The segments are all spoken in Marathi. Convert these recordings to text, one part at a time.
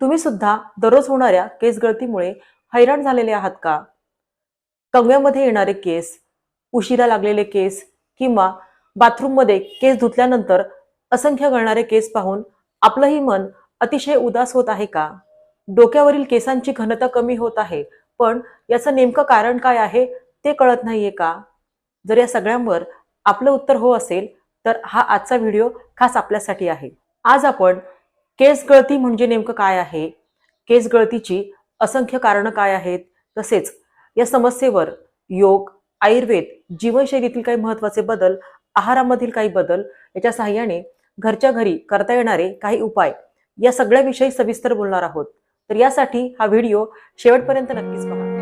तुम्ही सुद्धा दररोज होणाऱ्या केस गळतीमुळे हैराण झालेले आहात का? कंगव्यामध्ये येणारे केस उशिरा लागलेले केस किंवा बाथरूममध्ये केस धुतल्यानंतर असंख्य गळणारे केस पाहून आपलंही मन अतिशय उदास होत आहे का? डोक्यावरील केसांची घनता कमी होत आहे पण याचं नेमकं कारण काय आहे ते कळत नाहीये का? जर या सगळ्यांवर आपलं उत्तर हो असेल तर हा आजचा व्हिडिओ खास आपल्यासाठी आहे. आज आपण केस गळती म्हणजे नेमकं काय आहे? केस गळतीची असंख्य कारणं काय आहेत? तसेच या समस्येवर योग आयुर्वेद जीवनशैलीतील काही महत्त्वाचे बदल आहारामधील काही बदल याच्या सहाय्याने घरच्या घरी करता येणारे काही उपाय या सगळ्याविषयी सविस्तर बोलणार आहोत. तर यासाठी हा व्हिडिओ शेवटपर्यंत नक्कीच पहा.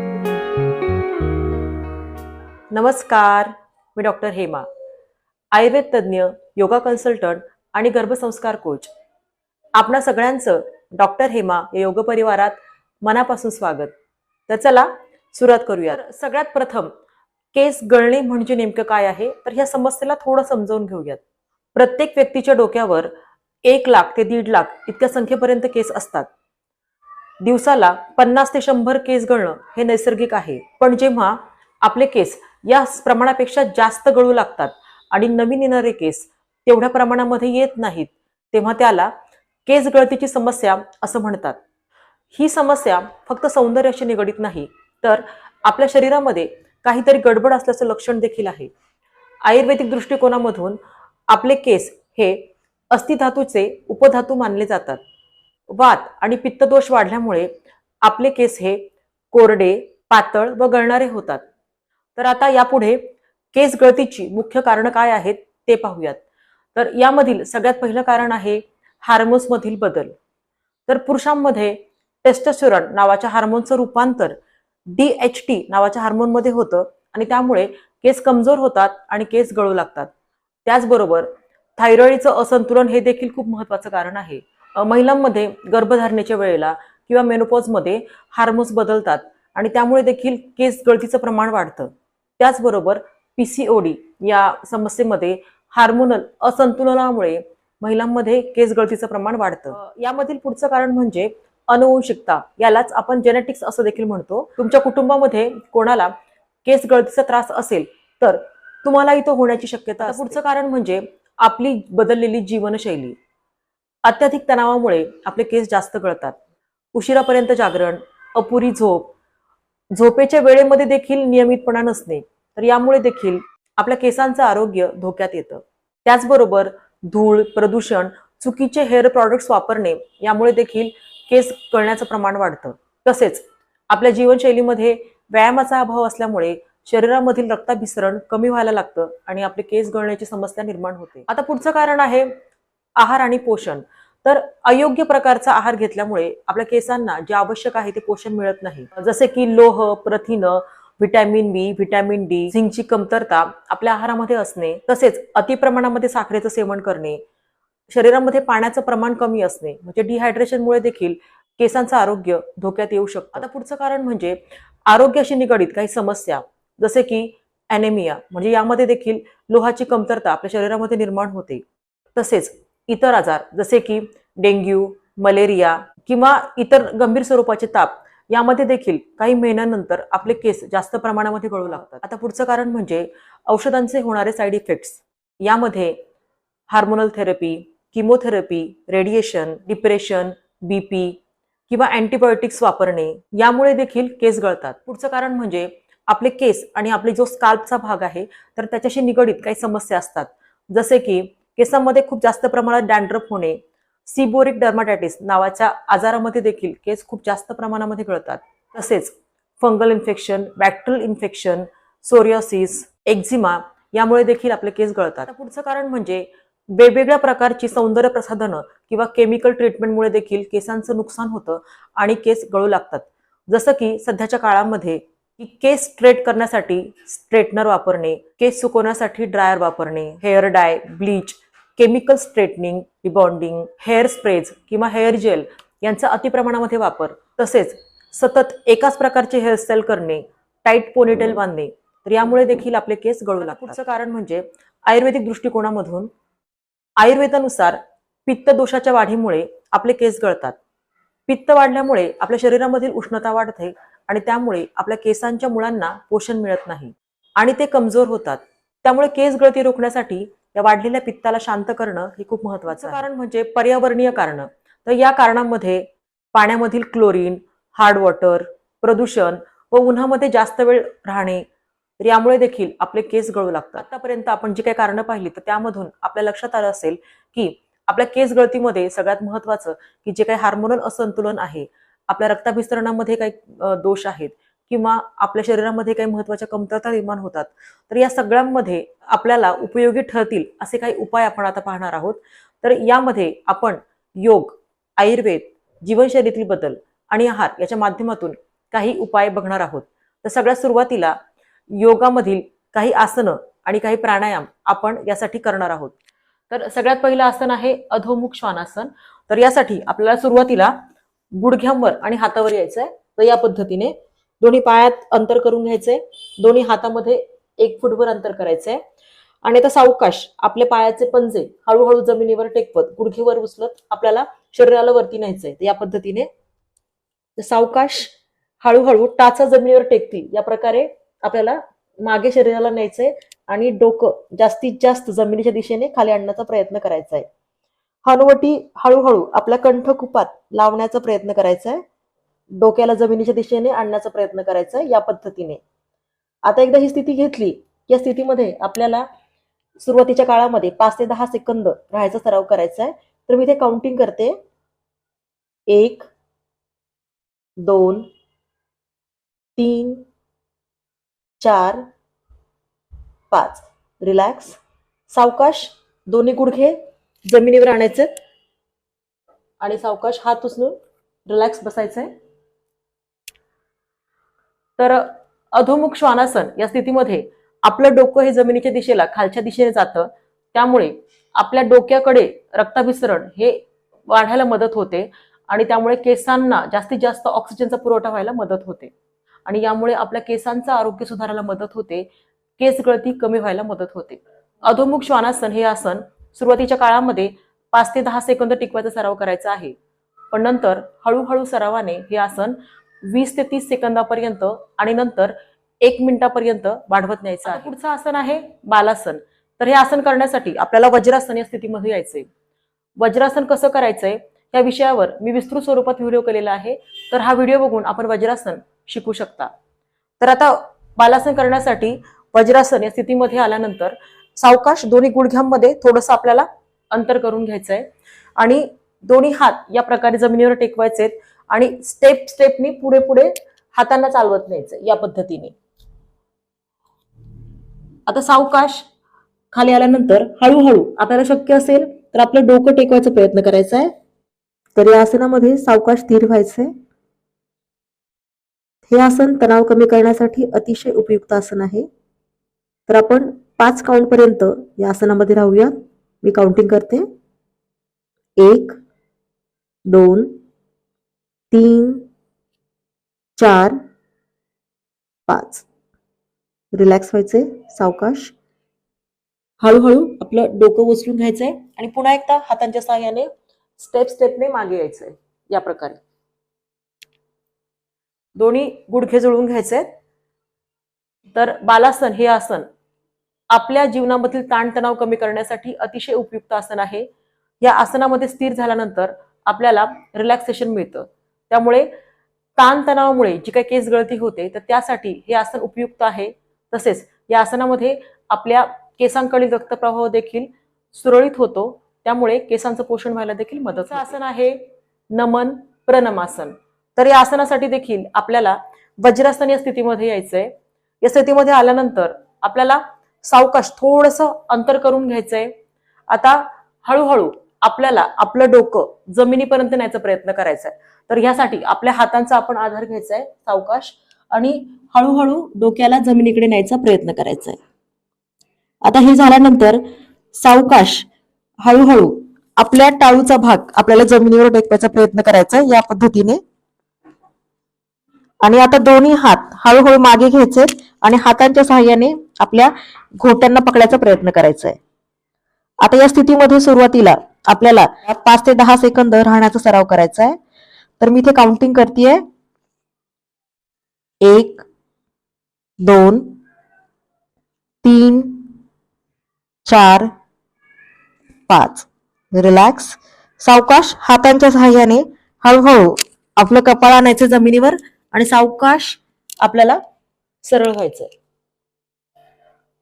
नमस्कार मी डॉक्टर हेमा आयुर्वेद तज्ज्ञ योगा कन्सल्टंट आणि गर्भसंस्कार कोच. आपणा सगळ्यांचं डॉक्टर हेमा या योग परिवारात मनापासून स्वागत. तर चला सुरुवात करूया सगळ्यात प्रथम केस गळणे म्हणजे नेमकं काय आहे? तर ह्या समस्येला थोडं समजावून घेऊयात. प्रत्येक व्यक्तीच्या डोक्यावर एक लाख ते दीड लाख इतक्या संख्येपर्यंत केस असतात. दिवसाला पन्नास ते शंभर केस गळणं हे नैसर्गिक आहे. पण जेव्हा आपले केस या प्रमाणापेक्षा जास्त गळू लागतात आणि नवीन येणारे केस तेवढ्या प्रमाणामध्ये येत नाहीत तेव्हा त्याला केस गळतीची समस्या असं म्हणतात. ही समस्या फक्त सौंदर्याशी निगडीत नाही तर आपल्या शरीरामध्ये काहीतरी गडबड असल्याचं लक्षण देखील आहे. आयुर्वेदिक दृष्टिकोनामधून आपले केस हे अस्थिधातूचे उपधातू मानले जातात. वात आणि पित्तदोष वाढल्यामुळे आपले केस हे कोरडे पातळ व गळणारे होतात. तर आता यापुढे केस गळतीची मुख्य कारणं काय आहेत ते पाहूयात. तर यामधील सगळ्यात पहिलं कारण आहे हार्मोन्समधील बदल. तर पुरुषांमध्ये टेस्टोस्टेरॉन नावाच्या हार्मोनचं रूपांतर डी एच टी नावाच्या हार्मोनमध्ये होतं आणि त्यामुळे केस कमजोर होतात आणि केस गळू लागतात. त्याचबरोबर थायरॉईडचं असंतुलन हे देखील खूप महत्वाचं कारण आहे. महिलांमध्ये गर्भधारणेच्या वेळेला किंवा मेनोपॉजमध्ये हार्मोन्स बदलतात आणि त्यामुळे देखील केस गळतीचं प्रमाण वाढतं. त्याचबरोबर पी सी ओ डी या समस्येमध्ये हार्मोनल असंतुलनामुळे महिलांमध्ये केस गळतीचं प्रमाण वाढतं. यामधील पुढचं कारण म्हणजे अनुवंशिकता. यालाच आपण जेनेटिक्स असं देखील म्हणतो. तुमच्या कुटुंबामध्ये कोणाला केस गळतीचा त्रास असेल तर तुम्हालाही तो होण्याची शक्यता. पुढचं कारण म्हणजे आपली बदललेली जीवनशैली. अत्याधिक तणावामुळे आपले केस जास्त गळतात. उशिरापर्यंत जागरण अपुरी झोप झोपेच्या वेळेमध्ये देखील नियमितपणा नसणे तर यामुळे देखील आपल्या केसांचं आरोग्य धोक्यात येतं. त्याचबरोबर धूळ प्रदूषण चुकीचे हेअर प्रॉडक्ट्स वापरणे यामुळे देखील केस गळण्याचं प्रमाण वाढतं. तसेच आपल्या जीवनशैलीमध्ये व्यायामाचा अभाव असल्यामुळे शरीरामधील रक्ताभिसरण कमी व्हायला लागतं आणि आपले केस गळण्याची समस्या निर्माण होते. आता पुढचं कारण आहे आहार आणि पोषण. तर अयोग्य प्रकारचा आहार घेतल्यामुळे आपल्या केसांना जे आवश्यक आहे ते पोषण मिळत नाही. जसे की लोह प्रथिन व्हिटॅमिन बी व्हिटॅमिन डी झिंकची कमतरता आपल्या आहारामध्ये असणे तसेच अतिप्रमाणामध्ये साखरेचं सेवन करणे शरीरामध्ये पाण्याचं प्रमाण कमी असणे म्हणजे डिहायड्रेशनमुळे देखील केसांचं आरोग्य धोक्यात येऊ शकतं. आता पुढचं कारण म्हणजे आरोग्याशी निगडीत काही समस्या जसे की ॲनेमिया म्हणजे यामध्ये देखील लोहाची कमतरता आपल्या शरीरामध्ये निर्माण होते. तसेच इतर आजार जसे की डेंग्यू मलेरिया किंवा इतर गंभीर स्वरूपाचे ताप यामध्ये देखील काही महिन्यानंतर आपले केस जास्त प्रमाणामध्ये गळू लागतात. आता पुढचं कारण म्हणजे औषधांचे होणारे साईड इफेक्ट्स यामध्ये hormonal therapy chemotherapy radiation depression BP किंवा अँटीबायोटिक्स वापरणे यामुळे देखील केस गळतात. पुढचं कारण म्हणजे आपले केस आणि आपले जो स्काल्पचा भाग आहे तर त्याच्याशी निगडीत काही समस्या असतात. जसे की केसांमध्ये खूप जास्त प्रमाणात डॅन्ड्रफ होणे सिबोरिक डर्माटायटिस नावाच्या आजारामध्ये देखील केस खूप जास्त प्रमाणामध्ये गळतात. तसेच fungal infection bacterial infection psoriasis eczema यामुळे देखील आपले केस गळतात. पुढचं कारण म्हणजे वेगवेगळ्या प्रकारची सौंदर्य प्रसाधनं किंवा केमिकल ट्रीटमेंटमुळे देखील केसांचं नुकसान होतं आणि केस गळू लागतात. जसं की सध्याच्या काळामध्ये की केस स्ट्रेट करण्यासाठी स्ट्रेटनर वापरणे केस सुकवण्यासाठी ड्रायर वापरणे hair dye bleach chemical straightening rebonding hair sprays किंवा हेअर जेल यांचा अतिप्रमाणामध्ये वापर. तसेच सतत एकाच प्रकारचे हेअरस्टाईल करणे टाईट पोनीटेल बांधणे तर यामुळे देखील आपले केस गळू लागतात. पुढचं कारण म्हणजे आयुर्वेदिक दृष्टिकोनामधून आयुर्वेदानुसार पित्त दोषाच्या वाढीमुळे आपले केस गळतात. पित्त वाढल्यामुळे आपल्या शरीरामधील उष्णता वाढते आणि त्यामुळे आपल्या केसांच्या मुळांना पोषण मिळत नाही आणि ते कमजोर होतात. त्यामुळे केस गळती रोखण्यासाठी या वाढलेल्या पित्ताला शांत करणं हे खूप महत्वाचं. कारण म्हणजे पर्यावरणीय कारण तर या कारणांमध्ये पाण्यामधील क्लोरीन हार्ड वॉटर प्रदूषण व उन्हामध्ये जास्त वेळ राहणे तर यामुळे देखील आपले केस गळू लागतात आतापर्यंत आपण जी काही कारणं पाहिली तर त्यामधून आपल्या लक्षात आलं असेल की आपल्या केस गळतीमध्ये सगळ्यात महत्वाचं की जे काही हार्मोनल असंतुलन आहे आपल्या रक्ताभिसरणामध्ये काही दोष आहेत किंवा आपल्या शरीरामध्ये काही महत्त्वाच्या कमतरता निर्माण होतात तर या सगळ्यांमध्ये आपल्याला उपयोगी ठरतील असे काही उपाय आपण आता पाहणार आहोत. तर यामध्ये आपण योग आयुर्वेद जीवनशैलीतील बदल आणि आहार याच्या माध्यमातून काही उपाय बघणार आहोत. तर सगळ्यात सुरुवातीला योगामधील काही आसनं आणि काही प्राणायाम आपण यासाठी करणार आहोत. तर सगळ्यात पहिलं आसन आहे अधोमुख श्वानासन. तर यासाठी आपल्याला सुरुवातीला गुडघ्यांवर आणि हातावर यायचं आहे तर या पद्धतीने दोन्ही पायात अंतर करून घ्यायचंय. दोन्ही हातामध्ये एक फुटभर अंतर करायचंय. आणि आता सावकाश आपल्या पायाचे पंजे हळूहळू जमिनीवर टेकवत गुडघेवर उचलत आपल्याला शरीराला वरती न्यायचंय. या पद्धतीने सावकाश हळूहळू टाचा जमिनीवर टेकतील. या प्रकारे आपल्याला मागे शरीराला न्यायचंय आणि डोकं जास्तीत जास्त जमिनीच्या दिशेने खाली आणण्याचा प्रयत्न करायचा आहे हनुवटी हळूहळू आपल्या कंठकुपात लावण्याचा प्रयत्न करायचा आहे डोक्याला जमिनीच्या दिशेने आणण्याचा प्रयत्न करायचा या पद्धतीने. आता एकदा ही स्थिती घेतली या स्थितीमध्ये आपल्याला सुरुवातीच्या काळामध्ये पाच ते दहा सेकंद राहायचा सराव करायचा आहे तर मी इथे काउंटिंग करते. एक दोन तीन चार पाच. रिलॅक्स सावकाश दोन्ही गुडघे जमिनीवर आणायचे. आणि सावकाश हात उचलून रिलॅक्स बसायचंय. तर अधोमुख श्वानासन या स्थितीमध्ये आपलं डोकं हे जमिनीच्या दिशेला खालच्या दिशेने जातं. त्यामुळे आपल्या डोक्याकडे रक्ताभिसरण हे वाढायला मदत होते आणि त्यामुळे केसांना जास्तीत जास्त ऑक्सिजनचा पुरवठा व्हायला मदत होते. आणि यामुळे आपल्या केसांचं आरोग्य सुधारायला मदत होते. केस गळती कमी व्हायला मदत होते. अधोमुख श्वानासन हे आसन सुरुवातीच्या काळामध्ये पाच ते दहा सेकंद टिकवायचा सराव करायचा आहे. पण नंतर हळूहळू सरावाने हे आसन वीस ते तीस सेकंदापर्यंत आणि नंतर एक मिनिटापर्यंत वाढवत न्यायचं आहे. पुढचं आसन आहे? बालासन. तर हे आसन करण्यासाठी आपल्याला वज्रासन या स्थितीमध्ये यायचंय. वज्रासन कसं करायचंय? या विषयावर मी विस्तृत स्वरूपात व्हिडिओ केलेला आहे. तर हा व्हिडिओ बघून आपण वज्रासन शिकू शकता. तर आता बालासन करण्यासाठी वज्रासन या स्थितीमध्ये आल्यानंतर सावकाश दोन्ही गुडघ्यांमध्ये थोडंसं आपल्याला अंतर करून घ्यायचंय. आणि दोन्ही हात या प्रकारे जमिनीवर टेकवायचे आणि स्टेप स्टेपनी पुढे पुढे हातांना चालवत न्यायचं या पद्धतीने. आता सावकाश खाली आल्यानंतर हळूहळू आपल्याला शक्य असेल तर आपलं डोकं टेकवायचा प्रयत्न करायचा आहे. तर या आसनामध्ये सावकाश स्थिर व्हायचंय. हे आसन तणाव कमी करण्यासाठी अतिशय उपयुक्त आसन आहे. तर आपण पाच काउंट पर्यंत या आसनामध्ये राहूयात. मी काउंटिंग करते. एक दोन तीन चार पाच. रिलॅक्स व्हायचे सावकाश. हळूहळू आपलं डोकं उचलून घ्यायचंय आणि पुन्हा एकदा हातांच्या सहाय्याने स्टेप स्टेपने मागे यायचंय. या प्रकारे. दोन्ही गुडघे जुळवून घ्यायचे तर बालासन हे आसन आपल्या जीवनामधील ताणतणाव कमी करण्यासाठी अतिशय उपयुक्त आसन आहे. या आसनामध्ये स्थिर झाल्यानंतर आपल्याला रिलॅक्सेशन मिळतं. त्यामुळे ताणतणावामुळे जी काही केस गळती होते तर त्यासाठी हे आसन उपयुक्त आहे. तसेच या आसनामध्ये आपल्या केसांकडील रक्तप्रवाह देखील सुरळीत होतो. त्यामुळे केसांचं पोषण व्हायला देखील मदत. आसन आहे नमन प्रणमासन. तर या आसनासाठी देखील आपल्याला वज्रासन या स्थितीमध्ये यायचंय. या स्थितीमध्ये आल्यानंतर आपल्याला सावकाश थोडस अंतर करून घ्यायचंय. आता हळूहळू आपल्याला आपलं डोकं जमिनीपर्यंत न्यायचा प्रयत्न करायचा आहे. तर ह्यासाठी आपल्या हातांचा आपण आधार घ्यायचा आहे सावकाश. आणि हळूहळू डोक्याला जमिनीकडे न्यायचा प्रयत्न करायचा आहे. आता हे झाल्यानंतर सावकाश हळूहळू आपल्या टाळूचा भाग आपल्याला जमिनीवर टेकवायचा प्रयत्न करायचा आहे या पद्धतीने. आणि आता दोन्ही हात हळूहळू मागे घ्यायचे आणि हातांच्या सहाय्याने आपल्या घोट्यांना पकडायचा प्रयत्न करायचा आहे. आता या स्थितीमध्ये सुरुवातीला आपल्याला पाच ते दहा सेकंद राहण्याचा सराव करायचा आहे. तर मी इथे काउंटिंग करतेय. एक दोन तीन चार पाच. रिलॅक्स सावकाश हातांच्या सहाय्याने हळूहळू आपलं कपाळ आणायचं जमिनीवर आणि सावकाश आपल्याला सरळ व्हायचंय.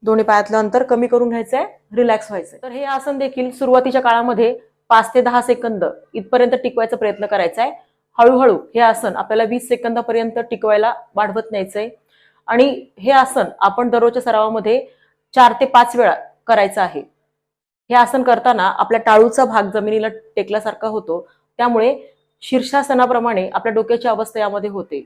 दोन्ही पायातलं अंतर कमी करून घ्यायचंय रिलॅक्स व्हायचंय. तर हे आसन देखील सुरुवातीच्या काळामध्ये पाच ते दहा सेकंद इथपर्यंत टिकवायचा प्रयत्न करायचा आहे हळूहळू हे आसन आपल्याला वीस सेकंदापर्यंत टिकवायला वाढवत न्यायचंय. आणि हे आसन आपण दररोजच्या सरावामध्ये चार ते पाच वेळा करायचं आहे. हे आसन करताना आपल्या टाळूचा भाग जमिनीला टेकल्यासारखा होतो. त्यामुळे शीर्षासनाप्रमाणे आपल्या डोक्याची अवस्था यामध्ये होते.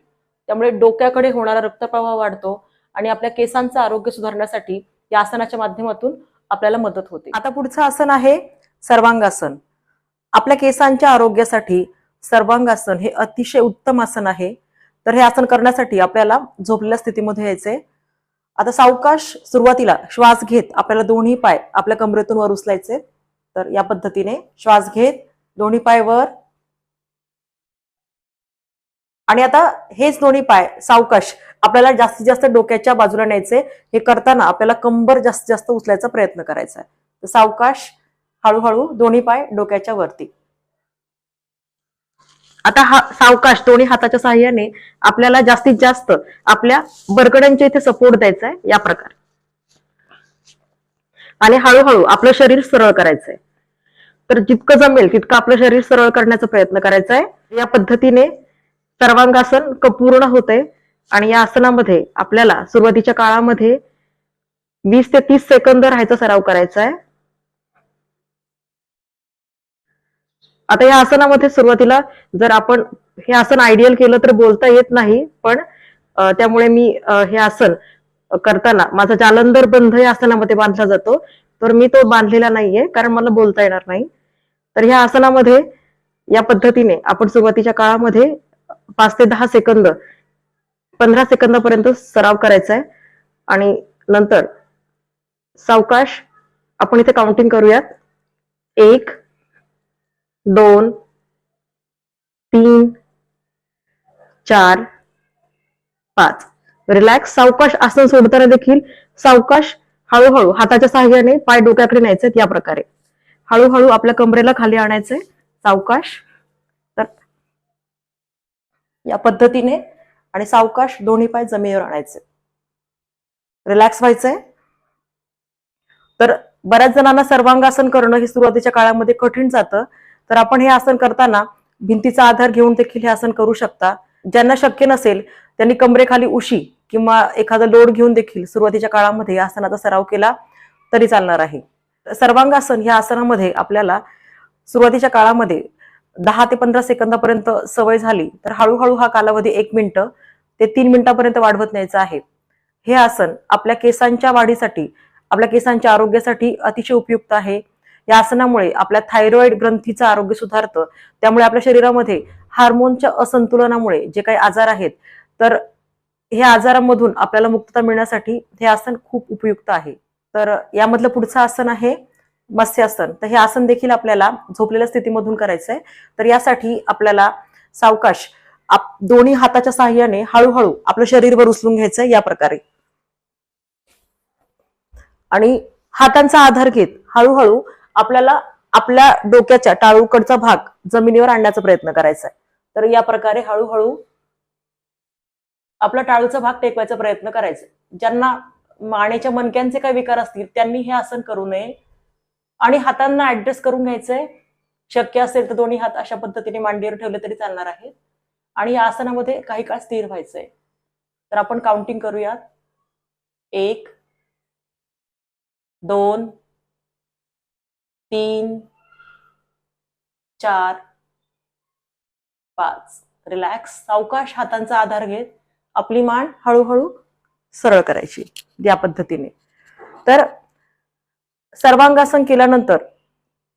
त्यामुळे डोक्याकडे होणारा रक्तप्रवाह वाढतो. आणि आपल्या केसांचं आरोग्य सुधारण्यासाठी या आसनाच्या माध्यमातून आपल्याला मदत होते. आता पुढचं आसन आहे सर्वांगासन. आपल्या केसांच्या आरोग्यासाठी सर्वांगासन हे अतिशय उत्तम आसन आहे. तर हे आसन करण्यासाठी आपल्याला झोपलेल्या स्थितीमध्ये यायचंय. आता सावकाश सुरुवातीला श्वास घेत आपल्याला दोन्ही पाय आपल्या कमरेतून वर उचलायचे. तर या पद्धतीने श्वास घेत दोन्ही पाय वर आणि आता हेच दोन्ही पाय सावकाश आपल्याला जास्तीत जास्त डोक्याच्या बाजूला न्यायचे हे करताना आपल्याला कंबर जास्तीत जास्त उचलायचा प्रयत्न करायचा आहे. तर सावकाश हळूहळू दोन्ही पाय डोक्याच्या वरती. आता हा सावकाश दोन्ही हाताच्या सहाय्याने आपल्याला जास्तीत जास्त आपल्या बरकड्यांच्या इथे सपोर्ट द्यायचा आहे या प्रकारे. आणि हळूहळू आपलं शरीर सरळ करायचंय. तर जितकं जमेल तितकं आपलं शरीर सरळ करण्याचा प्रयत्न करायचा आहे. या पद्धतीने सर्वांगासन पूर्ण होते आणि या आसनामध्ये आपल्याला सुरुवातीच्या काळामध्ये वीस ते तीस सेकंद राहायचा सराव करायचा आहे आता या आसनामध्ये सुरुवातीला जर आपण हे आसन आयडियल केलं तर बोलता येत नाही पण त्यामुळे मी हे आसन करताना माझा जालंधर बंध या आसनामध्ये बांधला जातो. तर मी तो बांधलेला नाहीये कारण मला बोलता येणार नाही. तर ह्या आसनामध्ये या पद्धतीने आपण सुरुवातीच्या काळामध्ये पाच ते दहा सेकंद पंधरा सेकंदापर्यंत सराव करायचा आहे आणि नंतर सावकाश आपण इथे काउंटिंग करूयात. एक दोन तीन चार पाच. रिलॅक्स सावकाश आसन सोडताना देखील सावकाश हळूहळू हाताच्या सहाय्याने पाय डोक्याकडे न्यायचे या प्रकारे. हळूहळू आपल्या कमरेला खाली आणायचंय. सावकाश या पद्धतीने आणि सावकाश दोन्ही पाय जमिनीवर आणायचे. रिलॅक्स व्हायचंय. तर बऱ्याच जणांना सर्वांगासन करणं हे सुरुवातीच्या काळामध्ये कठीण जातं. तर आपण हे आसन करताना भिंतीचा आधार घेऊन देखील हे आसन करू शकता. ज्यांना शक्य नसेल त्यांनी कमरेखाली उशी किंवा एखादा लोड घेऊन देखील सुरुवातीच्या काळामध्ये या आसनाचा सराव केला तरी चालणार आहे. सर्वांगासन या आसनामध्ये आपल्याला सुरुवातीच्या काळामध्ये दहा ते पंधरा सेकंदापर्यंत सवय झाली तर हळूहळू हा कालावधी एक मिनिट ते तीन मिनिटापर्यंत वाढवत न्यायचा आहे. हे आसन आपल्या केसांच्या वाढीसाठी आपल्या केसांच्या आरोग्यासाठी अतिशय उपयुक्त आहे. या आसनामुळे आपल्या थायरॉइड ग्रंथीचं आरोग्य सुधारतं त्यामुळे आपल्या शरीरामध्ये हार्मोनच्या असंतुलनामुळे जे काही आजार आहेत तर हे आजारामधून आपल्याला मुक्तता मिळण्यासाठी हे आसन खूप उपयुक्त आहे. तर यामधलं पुढचं आसन आहे मत्स्यासन तर हे आसन देखील आपल्याला झोपलेल्या स्थितीमधून करायचं आहे तर यासाठी आपल्याला सावकाश आप दोन्ही हाताच्या साहाय्याने हळूहळू आपलं शरीरवर उचलून घ्यायचं या प्रकारे. आणि हातांचा आधार घेत हळूहळू आपल्याला आपल्या डोक्याच्या टाळूकडचा भाग जमिनीवर आणण्याचा प्रयत्न करायचा आहे तर या प्रकारे हळूहळू आपला टाळूचा भाग टेकवायचा प्रयत्न करायचा ज्यांना मानेच्या मणक्यांचे काही विकार असतील त्यांनी हे आसन करू नये. आणि हातांना ऍडजस्ट करून घ्यायचंय. शक्य असेल तर दोन्ही हात अशा पद्धतीने मांडीवर ठेवले तरी चालणार आहेत आणि या आसनामध्ये काही काळ स्थिर व्हायचंय. तर आपण काउंटिंग करूयात. एक दोन तीन चार पाच. रिलॅक्स सावकाश हातांचा आधार घेत आपली मान हळूहळू सरळ करायची या पद्धतीने. तर सर्वांगासन केल्यानंतर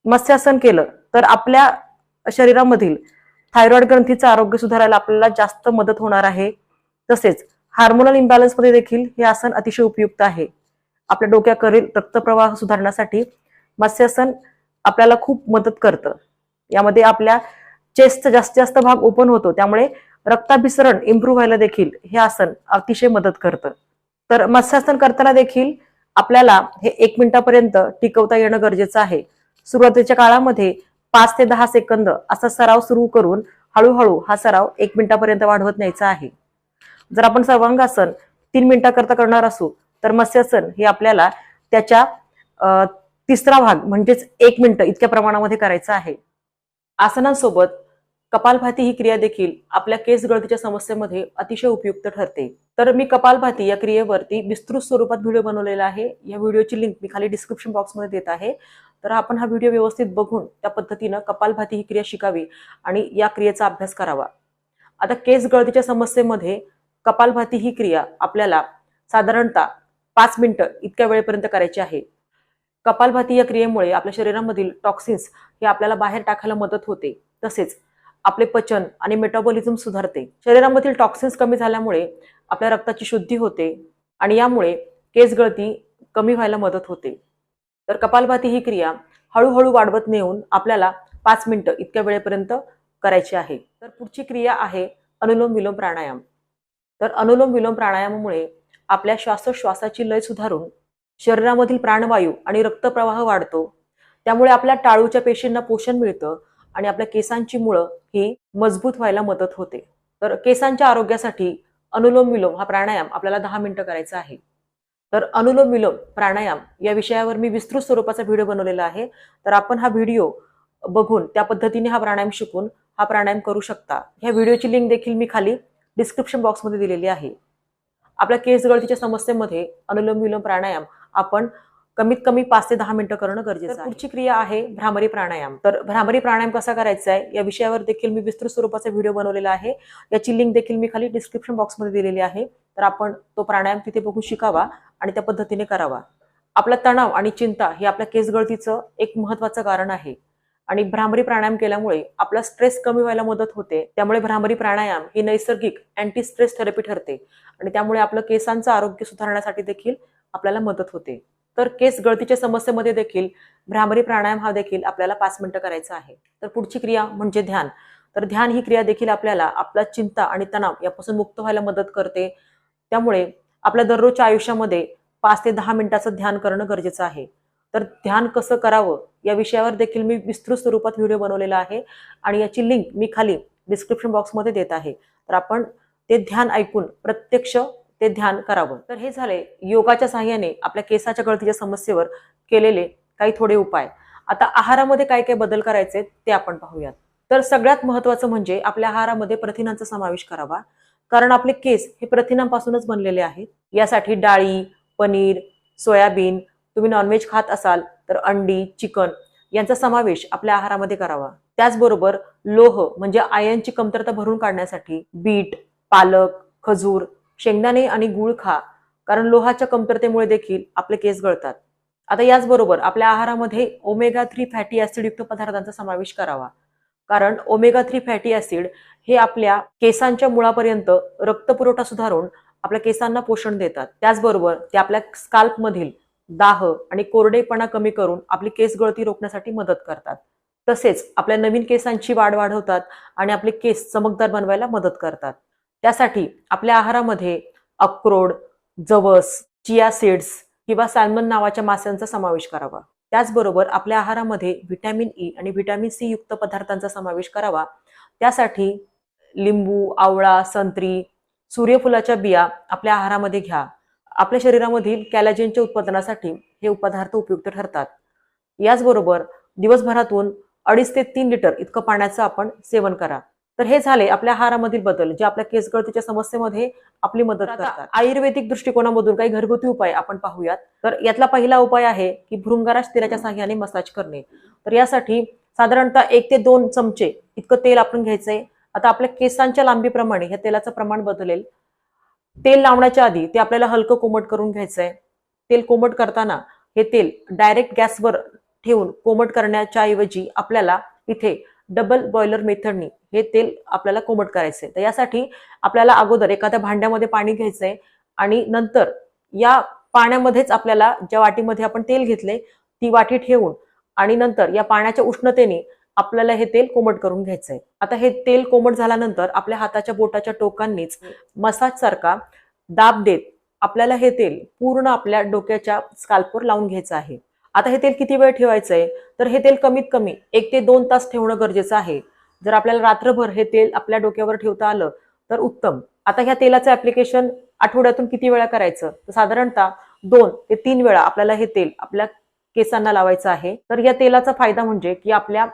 मत्स्यासन केलं तर आपल्या शरीरामधील थायरॉइड ग्रंथीचं आरोग्य सुधारायला आपल्याला जास्त मदत होणार आहे. तसेच हार्मोनल इम्बॅलन्समध्ये देखील हे आसन अतिशय उपयुक्त आहे. आपल्या डोक्याकडील रक्तप्रवाह सुधारण्यासाठी मत्स्यासन आपल्याला खूप मदत करतं. यामध्ये आपल्या चेस्टचा जास्तीत जास्त भाग ओपन होतो. त्यामुळे रक्ताभिसरण इम्प्रूव्ह व्हायला देखील हे आसन अतिशय मदत करतं. तर मत्स्यासन करताना देखील आपल्याला हे एक मिनिटापर्यंत टिकवता येणं गरजेचं आहे. सुरुवातीच्या काळामध्ये पाच ते दहा सेकंद असा सराव सुरू करून हळूहळू हा सराव एक मिनिटापर्यंत वाढवत न्यायचा आहे. जर आपण सर्वांगासन तीन मिनिटाकरता करणार असू तर मत्स्यासन हे आपल्याला त्याच्या तिसरा भाग म्हणजेच एक मिनिट इतक्या प्रमाणामध्ये करायचं आहे. आसनांसोबत कपालभाती ही क्रिया देखील आपल्या केस गळतीच्या समस्येमध्ये अतिशय उपयुक्त ठरते. तर मी कपालभाती या क्रियेवरती विस्तृत स्वरूपात व्हिडिओ बनवलेला आहे. या व्हिडिओची लिंक मी खाली डिस्क्रिप्शन बॉक्समध्ये देत आहे. तर आपण हा व्हिडिओ व्यवस्थित बघून त्या पद्धतीनं कपालभाती ही क्रिया शिकावी आणि या क्रियेचा अभ्यास करावा. आता केस गळतीच्या समस्येमध्ये कपालभाती ही क्रिया आपल्याला साधारणतः पाच मिनिटं इतक्या वेळेपर्यंत करायची आहे. कपालभाती या क्रियेमुळे आपल्या शरीरामधील टॉक्सिन्स हे आपल्याला बाहेर टाकायला मदत होते. तसेच आपले पचन आणि मेटाबॉलिझम सुधारते. शरीरामधील टॉक्सिन्स कमी झाल्यामुळे आपल्या रक्ताची शुद्धी होते आणि यामुळे केस गळती कमी व्हायला मदत होते. तर कपालभाती ही क्रिया हळूहळू वाढवत नेऊन आपल्याला पाच मिनिटं इतक्या वेळेपर्यंत करायची आहे. तर पुढची क्रिया आहे अनुलोम विलोम प्राणायाम. तर अनुलोम विलोम प्राणायामामुळे आपल्या श्वासोश्वासाची लय सुधारून शरीरामधील प्राणवायू आणि रक्तप्रवाह वाढतो. त्यामुळे आपल्या टाळूच्या पेशींना पोषण मिळतं आणि आपल्या केसांची मुळं ही मजबूत व्हायला मदत होते. तर केसांच्या आरोग्यासाठी अनुलोम विलोम हा प्राणायाम आपल्याला दहा मिनिटं करायचा आहे. तर अनुलोम विलोम प्राणायाम या विषयावर मी विस्तृत स्वरूपाचा व्हिडिओ बनवलेला आहे. तर आपण हा व्हिडिओ बघून त्या पद्धतीने हा प्राणायाम शिकून हा प्राणायाम करू शकता. ह्या व्हिडिओची लिंक देखील मी खाली डिस्क्रिप्शन बॉक्समध्ये दिलेली आहे. आपल्या केस गळतीच्या समस्येमध्ये अनुलोम विलोम प्राणायाम आपण कमीत कमी पाच ते दहा मिनिटं करणं गरजेचं आहे. पुढची क्रिया आहे भ्रामरी प्राणायाम. तर भ्रामरी प्राणायाम कसा करायचा आहे? या विषयावर देखील मी विस्तृत स्वरूपाचा व्हिडिओ बनवलेला आहे. याची लिंक देखील मी खाली डिस्क्रिप्शन बॉक्समध्ये दिलेली आहे. तर आपण तो प्राणायाम तिथे बघून शिकावा आणि त्या पद्धतीने करावा. आपला तणाव आणि चिंता हे आपल्या केस गळतीचं एक महत्वाचं कारण आहे. आणि भ्रामरी प्राणायाम केल्यामुळे आपला स्ट्रेस कमी व्हायला मदत होते. त्यामुळे भ्रामरी प्राणायाम ही नैसर्गिक अँटी स्ट्रेस थेरपी ठरते. आणि त्यामुळे आपलं केसांचं आरोग्य सुधारण्यासाठी देखील आपल्याला मदत होते. तर केस गळतीच्या समस्येमध्ये देखील भ्रामरी प्राणायाम हा देखील आपल्याला पाच मिनिटं करायचा आहे. तर पुढची क्रिया म्हणजे ध्यान. तर ध्यान ही क्रिया देखील आपल्याला आपला चिंता आणि तणाव यापासून मुक्त व्हायला मदत करते. त्यामुळे आपल्या दररोजच्या आयुष्यामध्ये पाच ते दहा मिनिटाचं ध्यान करणं गरजेचं आहे. तर ध्यान कसं करावं या विषयावर देखील मी विस्तृत स्वरूपात व्हिडिओ बनवलेला आहे आणि याची लिंक मी खाली डिस्क्रिप्शन बॉक्समध्ये देत आहे. तर आपण ते ध्यान ऐकून प्रत्यक्ष ते ध्यान करावं. तर हे झाले योगाच्या सहाय्याने आपल्या केसाच्या गळतीच्या समस्येवर केलेले काही थोडे उपाय. आता आहारामध्ये काय काय बदल करायचे ते आपण पाहूयात. तर सगळ्यात महत्वाचं म्हणजे आपल्या आहारामध्ये प्रथिनांचा समावेश करावा. कारण आपले केस हे प्रथिनांपासूनच बनलेले आहेत. यासाठी डाळी पनीर सोयाबीन तुम्ही नॉनव्हेज खात असाल तर अंडी चिकन यांचा समावेश आपल्या आहारामध्ये करावा. त्याचबरोबर लोह म्हणजे आयनची कमतरता भरून काढण्यासाठी बीट पालक खजूर शेंगदाणे आणि गुळ खा कारण लोहाच्या कमतरतेमुळे देखील आपले केस गळतात. आता याचबरोबर आपल्या आहारामध्ये ओमेगा थ्री फॅटी ऍसिडयुक्त पदार्थांचा समावेश करावा. कारण ओमेगा थ्री फॅटी ऍसिड हे आपल्या केसांच्या मुळापर्यंत रक्तपुरवठा सुधारून आपल्या केसांना पोषण देतात. त्याचबरोबर ते आपल्या स्काल्पमधील दाह आणि कोरडेपणा कमी करून आपली केस गळती रोखण्यासाठी मदत करतात. तसेच आपल्या नवीन केसांची वाढ वाढवतात आणि आपले केस चमकदार बनवायला मदत करतात. त्यासाठी आपल्या आहारामध्ये अक्रोड जवस चिया सीड्स किंवा सॅल्मन नावाच्या माशांचा समावेश करावा. त्याचबरोबर आपल्या आहारामध्ये व्हिटॅमिन ई आणि व्हिटॅमिन सी युक्त पदार्थांचा समावेश करावा. त्यासाठी लिंबू आवळा संत्री सूर्यफुलाच्या बिया आपल्या आहारामध्ये घ्या. आपल्या शरीरामधील कॅलॅजिनच्या उत्पादनासाठी हे पदार्थ उपयुक्त ठरतात. याचबरोबर दिवसभरातून अडीच ते तीन लिटर इतकं पाण्याचं आपण सेवन करा. तर हे झाले आपल्या आहारामधील बदल जे आपल्या केस गळतीच्या समस्येमध्ये आपली मदत करतात. आयुर्वेदिक दृष्टिकोनामधून काही घरगुती उपाय आपण पाहूयात. तर यातला पहिला उपाय आहे की भृंगाराज तेलाच्या साह्याने मसाज करणे. तर यासाठी साधारणतः एक ते दोन चमचे इतकं तेल आपण घ्यायचंय. आता आपल्या केसांच्या लांबीप्रमाणे ह्या तेलाचं प्रमाण बदलेल. तेल लावण्याच्या आधी ते आपल्याला हलकं कोमट करून घ्यायचंय. तेल कोमट करताना हे तेल डायरेक्ट गॅसवर ठेवून कोमट करण्याच्या ऐवजी आपल्याला इथे डबल बॉयलर मेथडनी हे तेल आपल्याला कोमट करायचंय. तर यासाठी आपल्याला अगोदर एखाद्या भांड्यामध्ये पाणी घ्यायचंय आणि नंतर या पाण्यामध्येच आपल्याला ज्या वाटीमध्ये आपण तेल घेतले ती वाटी ठेवून आणि नंतर या पाण्याच्या उष्णतेने आपल्याला हे तेल कोमट करून घ्यायचंय. आता हे तेल कोमट झाल्यानंतर आपल्या हाताच्या बोटाच्या टोकांनीच मसाज सारखा दाब देत आपल्याला हे तेल पूर्ण आपल्या डोक्याच्या स्काल्पवर लावून घ्यायचं आहे. आता हे तेल किती वेळ ठेवायचंय? तर हे तेल कमीत कमी एक ते दोन तास ठेवणं गरजेचं आहे. जर आपल्याला रात्रभर हे तेल आपल्या डोक्यावर ठेवता आलं तर उत्तम. आता ह्या तेलाचं ऍप्लिकेशन आठवड्यातून किती वेळा करायचं? तर साधारणतः दोन ते तीन वेळा आपल्याला हे तेल आपल्या केसांना लावायचं आहे. तर या तेलाचा फायदा म्हणजे की आपल्या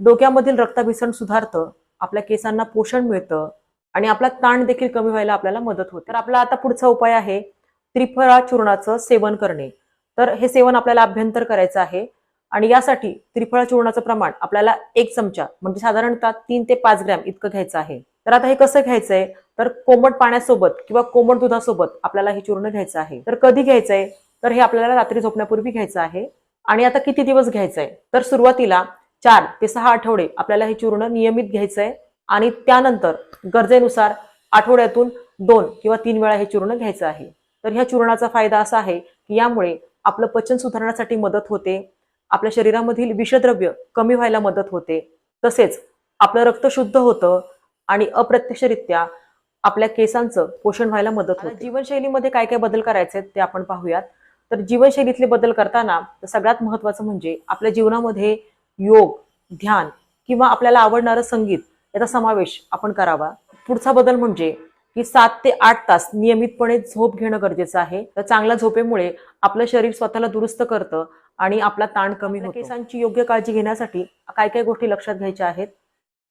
डोक्यामधील रक्ताभिसरण सुधारतं आपल्या केसांना पोषण मिळतं आणि आपला ताण देखील कमी व्हायला आपल्याला मदत होते. तर आपला आता पुढचा उपाय आहे त्रिफळा चूर्णाचं सेवन करणे. तर हे सेवन आपल्याला अभ्यंतर करायचं आहे. आणि यासाठी त्रिफळा चूर्णाचं प्रमाण आपल्याला एक चमचा म्हणजे साधारणतः तीन ते पाच ग्रॅम इतकं घ्यायचं आहे. तर आता हे कसं घ्यायचंय? तर कोमट पाण्यासोबत किंवा कोमट दुधासोबत आपल्याला हे चूर्ण घ्यायचं आहे. तर कधी घ्यायचंय? तर हे आपल्याला रात्री झोपण्यापूर्वी घ्यायचं आहे. आणि आता किती दिवस घ्यायचंय? तर सुरुवातीला चार ते सहा आठवडे आपल्याला हे चूर्ण नियमित घ्यायचंय. आणि त्यानंतर गरजेनुसार आठवड्यातून दोन किंवा तीन वेळा हे चूर्ण घ्यायचं आहे. तर ह्या चूर्णाचा फायदा असा आहे की यामुळे आपलं पचन सुधारण्यासाठी मदत होते. आपल्या शरीरामधील विषद्रव्य कमी व्हायला मदत होते. तसेच आपलं रक्त शुद्ध होतं आणि अप्रत्यक्षरित्या आपल्या केसांचं पोषण व्हायला मदत होते. जीवनशैलीमध्ये काय काय बदल करायचे ते आपण पाहूयात. तर जीवनशैलीतले बदल करताना सगळ्यात महत्वाचं म्हणजे आपल्या जीवनामध्ये योग ध्यान किंवा आपल्याला आवडणारं संगीत याचा समावेश आपण करावा. पुढचा बदल म्हणजे की सात ते आठ तास नियमितपणे झोप घेणं गरजेचं आहे. तर चांगल्या झोपेमुळे आपलं शरीर स्वतःला दुरुस्त करतं आणि आपला ताण कमी होतो. केसांची योग्य काळजी घेण्यासाठी काय काय गोष्टी लक्षात घ्यायच्या आहेत.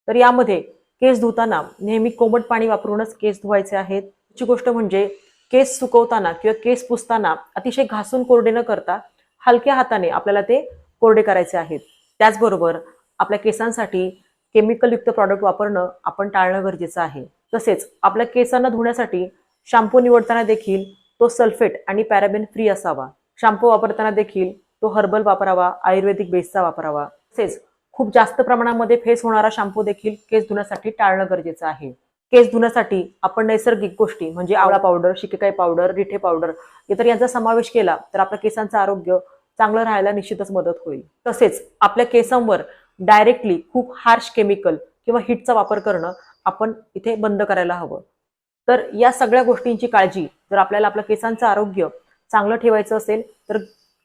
तर यामध्ये केस धुताना नेहमी कोमट पाणी वापरूनच केस धुवायचे आहेत. ची गोष्ट म्हणजे केस सुकवताना किंवा केस पुसताना अतिशय घासून कोरडे न करता हलक्या हाताने आपल्याला ते कोरडे करायचे आहेत. त्याचबरोबर आपल्या केसांसाठी केमिकलयुक्त प्रॉडक्ट वापरणं आपण टाळणं गरजेचं आहे. तसेच आपल्या केसांना धुण्यासाठी शॅम्पू निवडताना देखील तो सल्फेट आणि पॅराबेन फ्री असावा. शॅम्पू वापरताना देखील तो हर्बल वापरावा आयुर्वेदिक बेसचा वापरावा. तसेच खूप जास्त प्रमाणामध्ये फेस होणारा शॅम्पू देखील केस धुण्यासाठी टाळणं गरजेचं आहे. केस धुण्यासाठी आपण नैसर्गिक गोष्टी म्हणजे आवळा पावडर शिकेकाई पावडर रिठे पावडर इतर यांचा समावेश केला तर आपल्या केसांचं आरोग्य चांगलं राहायला निश्चितच मदत होईल. तसेच आपल्या केसांवर डायरेक्टली खूप हार्श केमिकल किंवा हिटचा वापर करणं आपण इथे बंद करायला हवं. तर या सगळ्या गोष्टींची काळजी जर आपल्याला आपल्या केसांचं आरोग्य चांगलं ठेवायचं असेल तर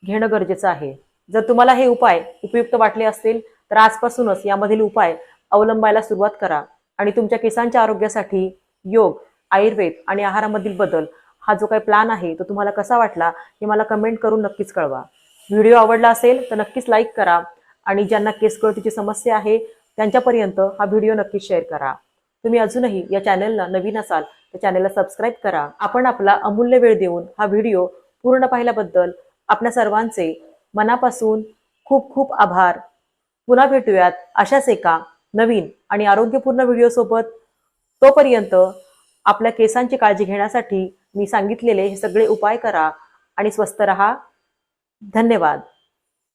घेणं गरजेचं आहे. जर तुम्हाला हे उपाय उपयुक्त वाटले असतील तर आजपासूनच यामधील उपाय अवलंबायला सुरुवात करा आणि तुमच्या केसांच्या आरोग्यासाठी योग आयुर्वेद आणि आहारामधील बदल हा जो काही प्लॅन आहे तो तुम्हाला कसा वाटला हे मला कमेंट करून नक्कीच कळवा. व्हिडिओ आवडला असेल तर नक्कीच लाईक करा आणि ज्यांना केस कळतीची समस्या आहे त्यांच्यापर्यंत हा व्हिडिओ नक्कीच शेअर करा. तुम्ही अजूनही या चॅनलला नवीन असाल तर चॅनलला सबस्क्राईब करा. आपण आपला अमूल्य वेळ देऊन हा व्हिडिओ पूर्ण पाहिल्याबद्दल आपल्या सर्वांचे मनापासून खूप खूप आभार. पुन्हा भेटूयात अशाच एका नवीन आणि आरोग्यपूर्ण व्हिडिओसोबत तोपर्यंत आपल्या केसांची काळजी घेण्यासाठी मी सांगितलेले हे सगळे उपाय करा आणि स्वस्त रहा. धन्यवाद.